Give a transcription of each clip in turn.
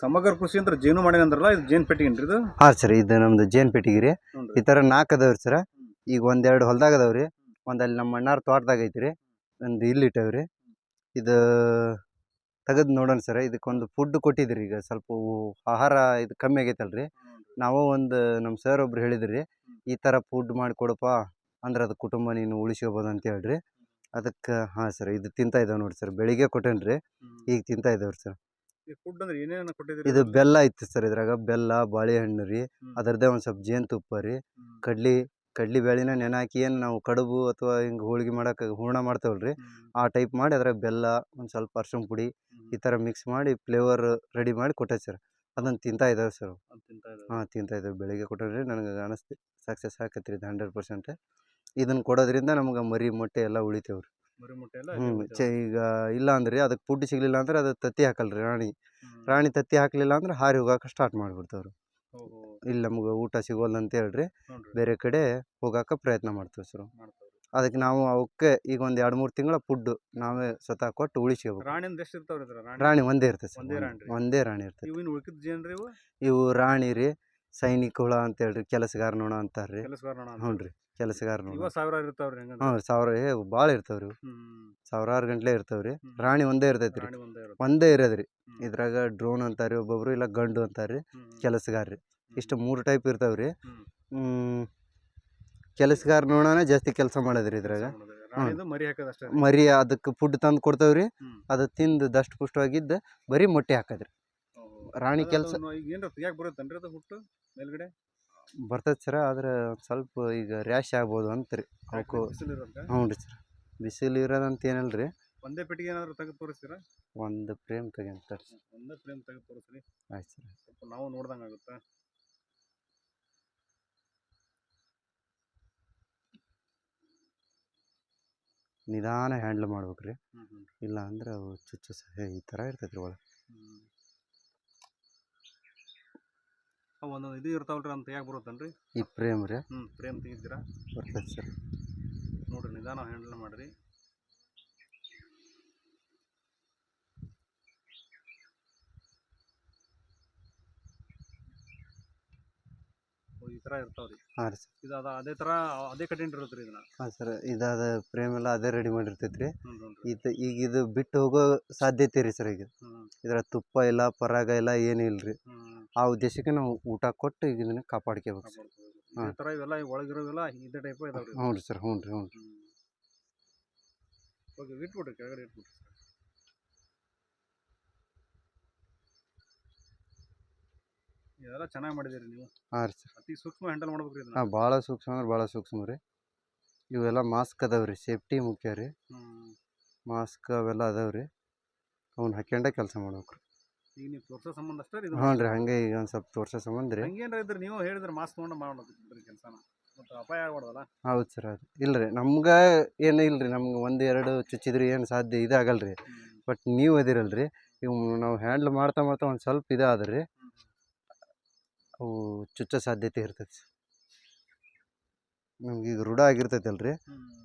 ಸಮಗ್ರ ಕೃಷಿ ಅಂದ್ರೆ ಜೇನು ಮಾಡಿ ಅಂದ್ರಲ್ಲ ಇದು ಜೇನ್ ಪೆಟ್ಟಿಗೆ ಇದು? ಹಾಂ ಸರ್ ಇದು ನಮ್ದು ಜೇನ್ ಪೆಟ್ಟಿಗೆ ರೀ ಈ ಥರ ನಾಲ್ಕು ಅದಾವ್ರಿ ಸರ. ಈಗ ಒಂದೆರಡು ಹೊಲ್ದಾಗ ಅದಾವ್ರಿ. ಒಂದು ಅಲ್ಲಿ ನಮ್ಮ ಅಣ್ಣಾರ ತೋಟದಾಗ ಐತ್ರಿ. ಒಂದು ಇಲ್ಲಿ ಇಟ್ಟವ್ರಿ. ಇದು ತೆಗೆದು ನೋಡೋಣ ಸರ್. ಇದಕ್ಕೊಂದು ಫುಡ್ ಕೊಟ್ಟಿದ್ರಿ ಈಗ ಸ್ವಲ್ಪ ಉ- ಆಹಾರ ಇದು ಕಮ್ಮಿ ಆಗೈತಲ್ರಿ. ನಾವು ಒಂದು ನಮ್ಮ ಸರ್ ಒಬ್ರು ಹೇಳಿದ್ರಿ ಈ ಥರ ಫುಡ್ ಮಾಡಿ ಕೊಡಪ್ಪ ಅಂದ್ರೆ ಅದು ಕುಟುಂಬ ನೀನು ಉಳಿಸ್ಕೋಬೋದು ಅಂತ ಹೇಳ್ರಿ. ಅದಕ್ಕೆ ಹಾಂ ಸರ್ ಇದು ತಿಂತಾ ಇದ್ದಾವೆ ನೋಡಿ ಸರ್. ಬೆಳಿಗ್ಗೆ ಕೊಟ್ಟೇನ್ರಿ. ಈಗ ತಿಂತಾ ಇದ್ದಾವ್ರಿ ಸರ್. ಇದು ಬೆಲ್ಲ ಇತ್ತು ಸರ್ ಇದ್ರಾಗ ಬೆಲ್ಲ ಬಾಳೆಹಣ್ಣು ರೀ ಅದರದೇ ಅದರದ್ದೇ ಒಂದು ಸ್ವಲ್ಪ ಜೇನುತುಪ್ಪ ರೀ ಕಡ್ಲಿ ಕಡ್ಲಿ ಬೇಳೆನ ನೆನೆ ಹಾಕಿ ಏನು ನಾವು ಕಡುಬು ಅಥವಾ ಹಿಂಗೆ ಹೋಳಿಗೆ ಮಾಡಕ್ಕೆ ಹೂರ್ಣ ಮಾಡ್ತೇವಲ್ರಿ. ಆ ಟೈಪ್ ಮಾಡಿ ಅದ್ರಾಗ ಬೆಲ್ಲ ಒಂದು ಸ್ವಲ್ಪ ಅರ್ಶಿನ ಪುಡಿ ಈ ಥರ ಮಿಕ್ಸ್ ಮಾಡಿ ಫ್ಲೇವರ್ ರೆಡಿ ಮಾಡಿ ಕೊಟ್ಟೆ ಸರ್. ಅದನ್ನು ತಿಂತಾ ಇದ್ದಾವೆ ಸರ್. ಹಾಂ ತಿಂತಾ ಇದ್ದಾವೆ ಬೆಳಿಗ್ಗೆ ಕೊಟ್ಟರೆ ನನಗೆ ಅನಿಸ್ತು ಸಕ್ಸಸ್ ಆಕತ್ರಿ ಇದು ಹಂಡ್ರೆಡ್ ಪರ್ಸೆಂಟ್ ಇದನ್ನು ಕೊಡೋದ್ರಿಂದ ನಮ್ಗೆ ಮರಿ ಮೊಟ್ಟೆ ಎಲ್ಲ ಉಳಿತೇವೆ ಹ್ಞೂ ಈಗ ಇಲ್ಲ ಅಂದ್ರೆ ಅದಕ್ಕೆ ಫುಡ್ ಸಿಗಲಿಲ್ಲ ಅಂದ್ರೆ ಅದು ತತ್ತಿ ಹಾಕಲ್ರಿ ರಾಣಿ. ರಾಣಿ ತತ್ತಿ ಹಾಕಲಿಲ್ಲ ಅಂದ್ರೆ ಹಾರಿ ಹೋಗಕ್ಕೆ ಸ್ಟಾರ್ಟ್ ಮಾಡಿಬಿಡ್ತಾವ್ರಿ. ಇಲ್ಲ ನಮ್ಗೆ ಊಟ ಸಿಗೋಲ್ಲ ಅಂತ ಹೇಳ್ರಿ ಬೇರೆ ಕಡೆ ಹೋಗಕ್ಕೆ ಪ್ರಯತ್ನ ಮಾಡ್ತೀವಿ ಸರ್. ಅದಕ್ಕೆ ನಾವು ಅವಕ್ಕೆ ಈಗ ಒಂದು ಎರಡು ಮೂರು ತಿಂಗಳ ಫುಡ್ ನಾವೇ ಸ್ವತಃ ಕೊಟ್ಟು ಉಳಿಸ್ಕೋಬೇಕು. ರಾಣಿ? ಒಂದೇ ಇರ್ತದೆ ಸರ್ ಒಂದೇ ರಾಣಿ ಇರ್ತದೆ. ಇವು ರಾಣಿ ರೀ ಸೈನಿಕ ಹುಳ ಅಂತ ಹೇಳ್ರಿ ಕೆಲಸಗಾರ ನೋಣ ಅಂತಾರೆ ರೀ ಕೆಲಸಗಾರ ನೋಡ ಹ್ಞೂ ರೀ ಕೆಲಸಗಾರ ನೋಣ ಇವ ಸಾವಿರ ಇರ್ತಾವ್ರಿ ಹೆಂಗಂದ್ರೆ. ಹ್ಞೂ ಸಾವಿರ ಏ ಭಾಳ ಇರ್ತಾವ್ರಿ ಇವು. ಹ್ಮ್ ಸಾವಿರಾರು ಗಂಟ್ಲೆ ಇರ್ತಾವ್ರಿ. ಹ್ಮ್. ರಾಣಿ ಒಂದೇ ಇರ್ತೈತ್ರಿ ಒಂದೇ ಇರುತ್ತೆ. ಒಂದೇ ಇರೋದ್ರಿ ಹ್ಮ್. ಇದ್ರಾಗ ಡ್ರೋನ್ ಅಂತಾರೆ ಒಬ್ಬೊಬ್ರು ಇಲ್ಲ ಗಂಡು ಅಂತಾರೆ ರೀ ಹ್ಮ್. ಕೆಲಸಗಾರ ಇಷ್ಟು ಮೂರು ಟೈಪ್ ಇರ್ತಾವ್ರಿ ಹ್ಮ್. ಹ್ಮ್ ಕೆಲಸಗಾರ ನೋಡೋಣ ಜಾಸ್ತಿ ಕೆಲಸ ಮಾಡೋದ್ರಿ ಇದ್ರಾಗ. ಕೆಲಸ ಮಾಡೋದು. ರಾಣಿದು ಮರಿ ಹಾಕೋದು ಅಷ್ಟೇ ಮರಿ ಅದಕ್ಕೆ ಫುಡ್ ತಂದು ಕೊಡ್ತಾವ್ರಿ ಹ್ಮ್. ಅದು ತಿಂದು ದಷ್ಟ ಪುಷ್ಟವಾಗಿದ್ದು ಬರೀ ಮೊಟ್ಟೆ ಹಾಕದ್ರಿ ರಾಣಿ ಕೆಲಸ ಏನು ಈಗ ಏನ್ರ ತೆಗಿಯಾಕ ಬರುತ್ತೇನ್ರಿ ಅದು ಹುಟ್ಟು ಮೇಲ್ಗಡೆ? ಬರ್ತೈತೆ ಸರ ಆದ್ರೆ ಸ್ವಲ್ಪ ಈಗ ರ್ಯಾಶ್ ಆಗ್ಬೋದು ಅಂತ ರೀ ಅವಕ್ಕು ಹ್ಞೂ ರೀ ಸರ್ ಬಿಸಿಲು ಇರೋದಂತ ಏನಿಲ್ಲ ರೀ ಒಂದೇ ಪೆಟ್ಟಿಗೆ ಏನಾದರೂ ತೆಗೆದು ತೋರಿಸ್ತೀರಾ? ಒಂದು ಫ್ರೇಮ್ ತೆಗಿಂತಾರೆ ಒಂದು ಫ್ರೇಮ್ ತೆಗೆದು ತೋರಿಸ್ರಿ. ಆಯ್ತು ಸರ್ ಸ್ವಲ್ಪ ನಾವು ನೋಡ್ದಂಗೆ ಆಗುತ್ತೆ? ನಿಧಾನ ಹ್ಯಾಂಡ್ಲ್ ಮಾಡ್ಬೇಕು ರೀ ಇಲ್ಲ ಅಂದ್ರೆ ಅವು ಚುಚ್ಚು ಸಹ ಈ ಥರ ಇರ್ತೈತೆ ರೀ ಒಳಗೆ ಹ್ಮ್ ಅವು ಒಂದೊಂದು ಇದು ಇರ್ತಾವಲ್ರಿ ಅಂತ ಯಾಕೆ ಬರುತ್ತೇನ್ರಿ? ಈ ಪ್ರೇಮ್ ರೀ. ಹ್ಮ್ ಪ್ರೇಮ್ ತೆಗಿತೀರಾ? ಬರ್ತೈತೆ ಸರ್. ನೋಡಿರಿ ನಿಧಾನ ಹ್ಯಾಂಡಲ್ ಮಾಡಿರಿ. ಓ, ಈ ಥರ ಇರ್ತಾವ್ರಿ. ಹಾಂ ರೀ ಸರ್. ಇದು ಅದ ಅದೇ ಥರ ಅದೇ ಕಂಟೆಂಟ್ ಇರುತ್ತೆ ರೀ ಇದನ್ನ. ಹಾಂ ಸರ್ ಇದಾದ ಪ್ರೇಮ್ ಎಲ್ಲ ಅದೇ ರೆಡಿ ಮಾಡಿರ್ತೈತೆ ರೀ ಹ್ಞೂ ಹ್ಞೂ ಇದು ಈಗ ಇದು ಬಿಟ್ಟು ಹೋಗೋ ಸಾಧ್ಯತೆ ರೀ ಸರ್ ಈಗ. ಹ್ಞೂ ಇದರ ತುಪ್ಪ ಇಲ್ಲ ಪರಾಗ ಇಲ್ಲ ಏನು ಇಲ್ಲ ರೀ ಹ್ಞೂ ಆ ಉದ್ದೇಶಕ್ಕೆ ನಾವು ಊಟ ಕೊಟ್ಟು ಈಗ ಇದನ್ನ ಕಾಪಾಡ್ಕೋಬೇಕು ಸರ್. ಇದೇ ಥರ ಇವೆಲ್ಲ ಒಳಗಿರೋವೆಲ್ಲ ಇದೇ ಟೈಪ್ ಇದಾವೆ ಹ್ಞೂ ರೀ ಸರ್ ಹ್ಞೂ ರೀ ಹ್ಞೂ ರೀ. ಓಕೆ ಇಟ್ಬಿಡ್ರಿ ಕೆಳಗಡೆ ಇದೆಲ್ಲ ಚೆನ್ನಾಗಿ ಮಾಡಿದ್ದೀರಿ ನೀವು. ಹಾಂ ರೀ ಸರ್. ಅತಿ ಸೂಕ್ಷ್ಮ ಹ್ಯಾಂಡಲ್ ಮಾಡ್ಬೇಕ್ರಿ ಇದನ್ನ. ಹಾಂ ಭಾಳ ಸೂಕ್ಷ್ಮ ಅಂದ್ರೆ ಭಾಳ ಸೂಕ್ಷ್ಮ ರೀ. ಇವೆಲ್ಲ ಮಾಸ್ಕ್ ಅದಾವೆ ರೀ ಸೇಫ್ಟಿ ಮುಖ್ಯ ರೀ. ಮಾಸ್ಕ್ ಅವೆಲ್ಲ ಅದಾವೆ ರೀ. ಅವ್ನು ಹಾಕ್ಯಂಡೆ ಕೆಲಸ ಮಾಡ್ಬೇಕು ರೀ ಈಗ ನೀವು ತೋರ್ಸೋ ಸಂಬಂಧ ಅಷ್ಟೇ ಇದು? ಹ್ಞೂ ರೀ ಹಂಗೆ ಈಗ ಒಂದು ಸ್ವಲ್ಪ ತೋರ್ಸೋ ಸಂಬಂಧ ರೀ. ಹಂಗೇನ್ರ ಇದ್ರೆ ನೀವು ಹೇಳಿದ್ರೆ ಮಾಸ್ಕ್ ತೊಗೊಂಡು ಮಾಡೋದ್ರಿ ಕೆಲಸನ. ಮತ್ತು ಅಪಾಯ ಆಗ್ಬಾರ್ದಲ್ಲ? ಹೌದು ಸರ್ ಅದು ಇಲ್ಲ ರೀ ನಮ್ಗೆ ಏನು ಇಲ್ಲ ರೀ ನಮ್ಗೆ ಒಂದು ಎರಡು ಚುಚ್ಚಿದ್ರೆ ಏನು ಸಾಧ್ಯ ಇದಾಗಲ್ಲ ರೀ ಬಟ್ ನೀವು ಅದಿರಲ್ಲ ರೀ ಇವು ನಾವು ಹ್ಯಾಂಡ್ಲ್ ಮಾಡ್ತಾ ಮಾಡ್ತಾ ಒಂದು ಸ್ವಲ್ಪ ಇದಾದ್ರಿ ರೀ ಅವು ಚುಚ್ಚೋ ಸಾಧ್ಯತೆ ಇರ್ತೈತೆ ಸರ್. ನಮ್ಗೆ ಈಗ ರೂಢ ಆಗಿರ್ತೈತಲ್ಲ ರೀ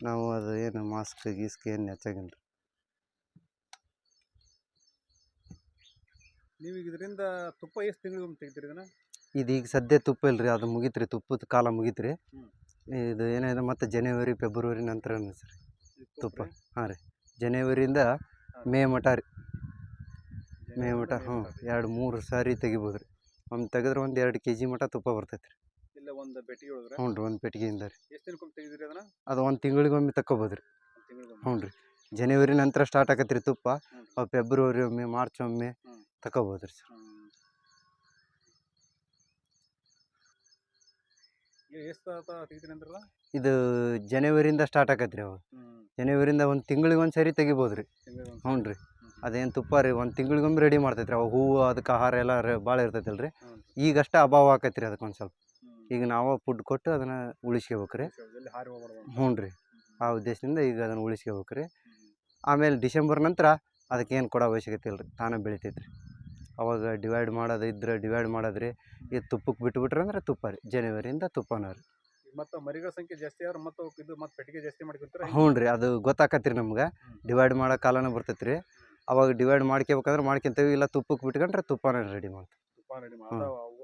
ನಾವು ಅದು ಏನು ಮಾಸ್ಕ್ ಗೀಸ್ಕ್ ಏನು ಹೆಚ್ಚಾಗಿಲ್ಲ ರೀ ನೀವು ಇದರಿಂದ ತುಪ್ಪ ಎಷ್ಟು ತಿಂಗಳಿಗೊಮ್ಮೆ ತೆಗಿತೀರಿ ಇದನ್ನ? ಇದು ಈಗ ಸದ್ಯ ತುಪ್ಪ ಇಲ್ಲ ರೀ ಅದು ಮುಗಿತ್ರಿ ರೀ ತುಪ್ಪದ ಕಾಲ ಮುಗೀತು ರೀ ಹ್ಮ್. ಇದು ಏನಿದೆ ಮತ್ತೆ ಜನವರಿ ಫೆಬ್ರವರಿ ನಂತರ ಸರ್ ತುಪ್ಪ. ರೀ? ಹಾಂ ರೀ. ಜನವರಿಯಿಂದ ಮೇ ಮಠ ರೀ. ಮೇ ಮಠ ಹ್ಞೂ. ಎರಡು ಮೂರು ಸಾರಿ ತೆಗಿಬೋದು ರೀ. ಒಂದು ತೆಗೆದ್ರೆ ಒಂದು ಎರಡು ಕೆ ಜಿ ಮಟ ತುಪ್ಪ ಬರ್ತೈತೆ ರೀ. ಇಲ್ಲ ಒಂದು ಬೆಟ್ಟಿಗೆ ಹ್ಞೂ ರೀ ಒಂದು ಪೆಟ್ಟಿಗೆಯಿಂದ ರೀ. ಎಷ್ಟು ದಿನಕ್ಕೊಮ್ಮೆ ತೆಗಿತೀರಿ ಅದನ್ನ? ಅದು ಒಂದು ತಿಂಗಳಿಗೊಮ್ಮೆ ತಕ್ಕೊಬೋದು ರೀ. ಒಂದು ತಿಂಗಳಿಗೊಮ್ಮೆ. ಹ್ಞೂ ರೀ. ಜನವರಿ ನಂತರ ಸ್ಟಾರ್ಟ್ ಆಕತ್ರಿ ತುಪ್ಪ. ಅವು ಫೆಬ್ರವರಿ ಒಮ್ಮೆ ಮಾರ್ಚ್ ಒಮ್ಮೆ. ತಗೋಬೋದು ರೀ ಸರ್ ಇದು ಜನವರಿಯಿಂದ ಸ್ಟಾರ್ಟ್ ಆಕತ್ರಿ ಅವು. ಜನವರಿಂದ ಜನವರಿಯಿಂದ ಒಂದು ತಿಂಗಳಿಗೆ ಒಂದು ಸರಿ ತೆಗಿಬೋದು ರೀ ಹ್ಞೂ ರೀ ಅದೇನು ತುಪ್ಪ ರೀ ಒಂದು ತಿಂಗಳಿಗೊಮ್ಮೆ ರೆಡಿ ಮಾಡ್ತೈತ್ರಿ. ಅವು ಹೂವು ಅದಕ್ಕೆ ಆಹಾರ ಎಲ್ಲ ಭಾಳ ಇರ್ತೈತಲ್ಲ ರೀ ಈಗಷ್ಟೇ ಅಭಾವ ಆಕೈತ್ರಿ ರೀ ಅದಕ್ಕೆ ಒಂದು ಸ್ವಲ್ಪ ಈಗ ನಾವು ಫುಡ್ ಕೊಟ್ಟು ಅದನ್ನು ಉಳಿಸ್ಕೋಬೇಕು ರೀ ಎಲ್ಲಿ ಹಾರಿ ಹೋಗ್ಬಾರ್ದು ಅಂತ. ಹ್ಞೂ ರೀ ಆ ಉದ್ದೇಶದಿಂದ ಈಗ ಅದನ್ನು ಉಳಿಸ್ಕೋಬೇಕು ರೀ. ಆಮೇಲೆ ಡಿಸೆಂಬರ್ ನಂತರ ಅದಕ್ಕೆ ಏನು ಕೊಡೋ ಅವಶ್ಯಕತೆ ಇಲ್ಲ ರೀ ತಾನೇ ಬೆಳಿತೈತೆ ರೀ ಅವಾಗ ಡಿವೈಡ್ ಮಾಡೋದು ಇದ್ರೆ ಡಿವೈಡ್ ಮಾಡೋದು ರೀ ಇದು ತುಪ್ಪಕ್ಕೆ ಬಿಟ್ಬಿಟ್ರೆ ಅಂದ್ರೆ ತುಪ್ಪ ರೀ ಜನವರಿಯಿಂದ ತುಪ್ಪನ ರೀ. ಮತ್ತು ಮರಿಗಳ ಸಂಖ್ಯೆ ಜಾಸ್ತಿ ಆದ್ರೆ ಮತ್ತೆ ಇದು ಮತ್ತು ಪೆಟ್ಟಿಗೆ ಜಾಸ್ತಿ ಮಾಡ್ಕೊಂತಾರೆ ಹ್ಞೂ ರೀ ಅದು ಗೊತ್ತಾಕತ್ತೀರಿ ನಮ್ಗೆ. ಡಿವೈಡ್ ಮಾಡೋ ಕಾಲನೂ ಬರ್ತೈತೆ ರೀ ಅವಾಗ ಡಿವೈಡ್ ಮಾಡ್ಕೋಬೇಕಂದ್ರೆ ಮಾಡ್ಕೊಂತೇವೆ ಇಲ್ಲ ತುಪ್ಪಕ್ಕೆ ಬಿಟ್ಕೊಂಡ್ರೆ ತುಪ್ಪನ ರೆಡಿ ಮಾಡ್ತೀವಿ. ತುಪ್ಪ ರೆಡಿ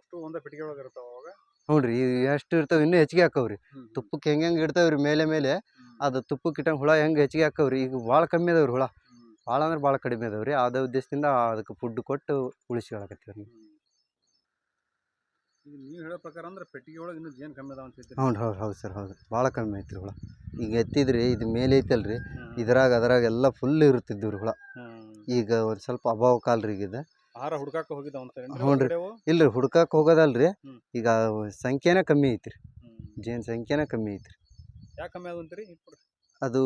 ಅಷ್ಟು ಒಂದೇ ಪೆಟ್ಟಿಗೆ ಒಳಗೆ ಇರ್ತಾವೆ ಅವಾಗ? ಹ್ಞೂ ರೀ ಎಷ್ಟು ಇರ್ತಾವೆ ಇನ್ನೂ ಹೆಚ್ಚಿಗೆ ಹಾಕವ್ರಿ. ತುಪ್ಪಕ್ಕೆ ಹೆಂಗೆ ಹೆಂಗೆ ಇಡ್ತಾವ್ರಿ ಮೇಲೆ ಮೇಲೆ. ಅದು ತುಪ್ಪಕ್ಕೆ ಇಟ್ಟಂಗೆ ಹುಳ ಹೆಂಗೆ ಹೆಚ್ಚಿಗೆ ಹಾಕವ್ರಿ? ಈಗ ಭಾಳ ಕಮ್ಮಿ ಅದಾವ್ರಿ ಹುಳ. ಭಾಳ ಅಂದ್ರೆ ಭಾಳ ಕಡಿಮೆ ರೀ ಅದೇ ಉದ್ದೇಶದಿಂದ ಅದಕ್ಕೆ ಫುಡ್ ಕೊಟ್ಟು ಉಳಿಸ್ಕೊಳಕತ್ತೀವಿ ರೀ ನೀವು. ಹೇಳೋ ಪ್ರಕಾರ ಅಂದ್ರೆ ಪೆಟ್ಟಿಗೆ ಒಳಗೆ ಇನ್ನೂ ಜೇನು ಕಮ್ಮಿ ಅದಾವ ಅಂತ ಹ್ಞೂ ಹೌದು ಹೌದು ಸರ್ ಹೌದು. ಭಾಳ ಕಮ್ಮಿ ಐತ್ರಿ ಹುಳ. ಈಗ ಎತ್ತಿದ್ರಿ ಇದು ಮೇಲೆ ಐತಲ್ರಿ. ಇದ್ರಾಗ ಅದ್ರಾಗ ಎಲ್ಲ ಫುಲ್ ಇರುತ್ತಿದ್ವು ರೀ ಹುಳ ಈಗ ಒಂದು ಸ್ವಲ್ಪ ಅಭಾವ ಕಾಲ್ರಿ ಈಗ ಇದು ಆಹಾರ ಹುಡ್ಕಾಕ ಹೋಗಿದ್ದಾವ ಅಂತ ಹ್ಞೂ ರೀ. ಹೋಗೋದಲ್ರಿ. ಈಗ ಸಂಖ್ಯೆನೇ ಕಮ್ಮಿ ಐತ್ರಿ. ಜೇನು ಸಂಖ್ಯೆನೇ ಕಮ್ಮಿ ಐತ್ರಿ. ಅದು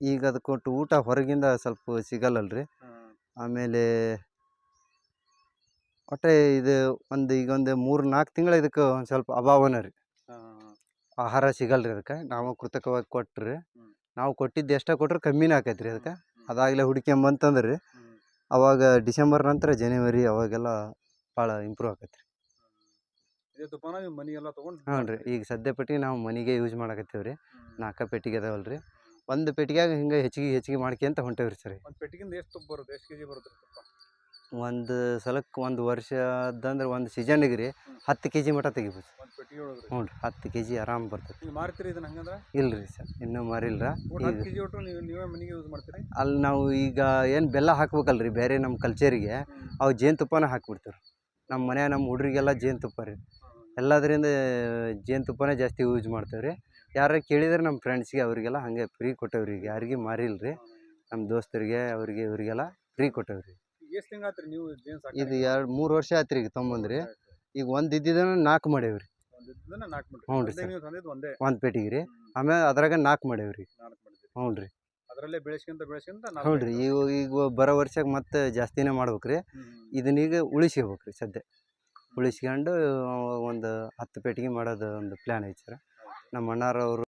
ಈಗ ಅದು ಕೊಟ್ಟು ಊಟ ಹೊರಗಿಂದ ಸ್ವಲ್ಪ ಸಿಗಲ್ಲಲ್ರಿ. ರೀ ಆಮೇಲೆ ಒಟ್ಟೆ ಇದು ಒಂದು ಈಗ ಒಂದು ಮೂರು ನಾಲ್ಕು ತಿಂಗಳು ಇದಕ್ಕೆ ಒಂದು ಸ್ವಲ್ಪ ಅಭಾವನ ರೀ. ಆಹಾರ ರೀ ಸಿಗಲ್ರಿ ಅದಕ್ಕೆ. ನಾವು ಕೃತಕವಾಗಿ ಕೊಟ್ರಿ. ನಾವು ಕೊಟ್ಟಿದ್ದು ಎಷ್ಟ ಕೊಟ್ಟರೆ ಕಮ್ಮಿನೇ ರೀ ಅದಕ್ಕೆ. ಅದಾಗಲೇ ಹುಡ್ಕ್ಯಂಬಂತಂದ್ರೆ. ರೀ ಅವಾಗ ಡಿಸೆಂಬರ್ ನಂತರ ಜನವರಿ ಅವಾಗೆಲ್ಲ ಭಾಳ ಇಂಪ್ರೂವ್ ಆಕೈತ್ರಿ. ಇದೇ ತುಪ್ಪನ ನೀವು ಮನೆಗೆಲ್ಲ ತೊಗೊಂಡು ಹ್ಞೂ ರೀ. ಈಗ ಸದ್ಯ ಪೆಟ್ಟಿಗೆ ನಾವು ಮನೆಗೆ ಯೂಸ್ ಮಾಡಕತ್ತೀವಿ ರೀ ನಾಲ್ಕು ಪೆಟ್ಟಿಗೆ ಅದಾವಲ್ಲ ರೀ ಒಂದು ಪೆಟ್ಟಿಗೆಯಾಗ ಹಿಂಗೆ ಹೆಚ್ಚಿಗೆ ಹೆಚ್ಚಿಗೆ ಮಾಡ್ಕೊಂತ ಹೊಂಟೇವಿ ರೀ ಸರಿ ಒಂದು ಪೆಟ್ಟಿಗಿಂದ ಎಷ್ಟು ತುಪ್ಪ ಬರುತ್ತೆ? ಎಷ್ಟು ಕೆಜಿ ಬರುತ್ತೆ ರೀ ತುಪ್ಪ? ಒಂದು ಸಲಕ್ಕೆ ಒಂದು ವರ್ಷದಂದ್ರೆ ಒಂದು ಸೀಸನ್ಗೆ ರೀ. ಹತ್ತು ಕೆ ಜಿ ಮಟ ತೆಗಿಬೋದು. ಒಂದು ಪೆಟ್ಟಿಗೆ ಒಳಗೆ ರೀ ಹ್ಞೂ ರೀ. ಹತ್ತು ಕೆ ಜಿ ಆರಾಮ್ ಬರ್ತೈತಿ. ನೀವು ಮಾರ್ತೀರಿ ಇದನ್ನ ಹಂಗಂದ್ರೆ? ಇಲ್ಲ ರೀ ಸರ್. ಇನ್ನೂ ಮಾರಿಲ್ಲ. ಒಟ್ಟು ಈಗ ಹತ್ತು ಕೆ ಜಿ ಒಟ್ಟು ನೀವು ನೀವೇ ಮನೆಗೆ ಯೂಸ್ ಮಾಡ್ತೀರಿ? ಅಲ್ಲಿ ನಾವು ಈಗ ಏನು ಬೆಲ್ಲ ಹಾಕ್ಬೇಕಲ್ರಿ ಬೇರೆ ನಮ್ಮ ಕಲ್ಚರಿಗೆ. ಅವು ಜೇನುತುಪ್ಪನ ಹಾಕ್ಬಿಡ್ತೀವಿ ನಮ್ಮ ಮನೆ ನಮ್ಮ ಹುಡುಗರಿಗೆಲ್ಲ ಜೇನುತುಪ್ಪ ರೀ. ಎಲ್ಲದರಿಂದ ಜೇನುತುಪ್ಪನೇ ಜಾಸ್ತಿ ಯೂಸ್ ಮಾಡ್ತೇವೆ ರೀ ಯಾರು ಕೇಳಿದ್ರೆ ನಮ್ಮ ಫ್ರೆಂಡ್ಸ್ಗೆ ಅವರಿಗೆಲ್ಲ ಹಾಗೆ ಫ್ರೀ ಕೊಟ್ಟೇವ್ರಿ. ಈಗ ಯಾರಿಗೆ ಮಾರಿಲ್ಲ ರೀ ನಮ್ಮ ದೋಸ್ತರಿಗೆ ಅವರಿಗೆ ಇವರಿಗೆಲ್ಲ ಫ್ರೀ ಕೊಟ್ಟೇವ್ರಿ. ರೀ ಎಷ್ಟು ತಿಂಗಳು ಆತ್ರಿ ನೀವು ಜೇನು ಸಾಕು ಇದು ಎರಡು ಮೂರು ವರ್ಷ ಆಯ್ತು ರೀ ಈಗ ತೊಗೊಂಬಂದ್ರಿ ಈಗ ಒಂದು ಇದ್ದಿದ್ದನ್ನು ನಾಲ್ಕು ಮಾಡೇವ್ರಿ. ರೀ ನಾಲ್ಕು ಹ್ಞೂ ರೀ ಸರ್. ನೀವು ತಂದಿದ್ದು ಒಂದೇ? ಒಂದು ಪೇಟಿಗೆ ರೀ ಆಮೇಲೆ ಅದ್ರಾಗ ನಾಲ್ಕು ನಾಲ್ಕು ಮಾಡಿದ್ರಿ ಹ್ಞೂ ರೀ ಅದರಲ್ಲೇ ಬೆಳೆಸ್ಕೊಂತ ಬೆಳೆಸ್ಕೊಂತ ಹ್ಞೂ ರೀ ಈಗ ಈಗ ಬರೋ ವರ್ಷಕ್ಕೆ ಮತ್ತೆ ಜಾಸ್ತಿನೇ ಮಾಡ್ಬೇಕು ರೀ ಇದನ್ನೀಗ ಉಳಿಸ್ಕೋಬೇಕು ರೀ ಸದ್ಯ. ಉಳಿಸ್ಕೊಂಡು ಒಂದು ಹತ್ತು ಪೆಟ್ಟಿಗೆ ಮಾಡೋದು ಒಂದು ಪ್ಲ್ಯಾನ್ ಐತೆ ಸರ್. ನಮ್ಮ ಅಣ್ಣಾರವರು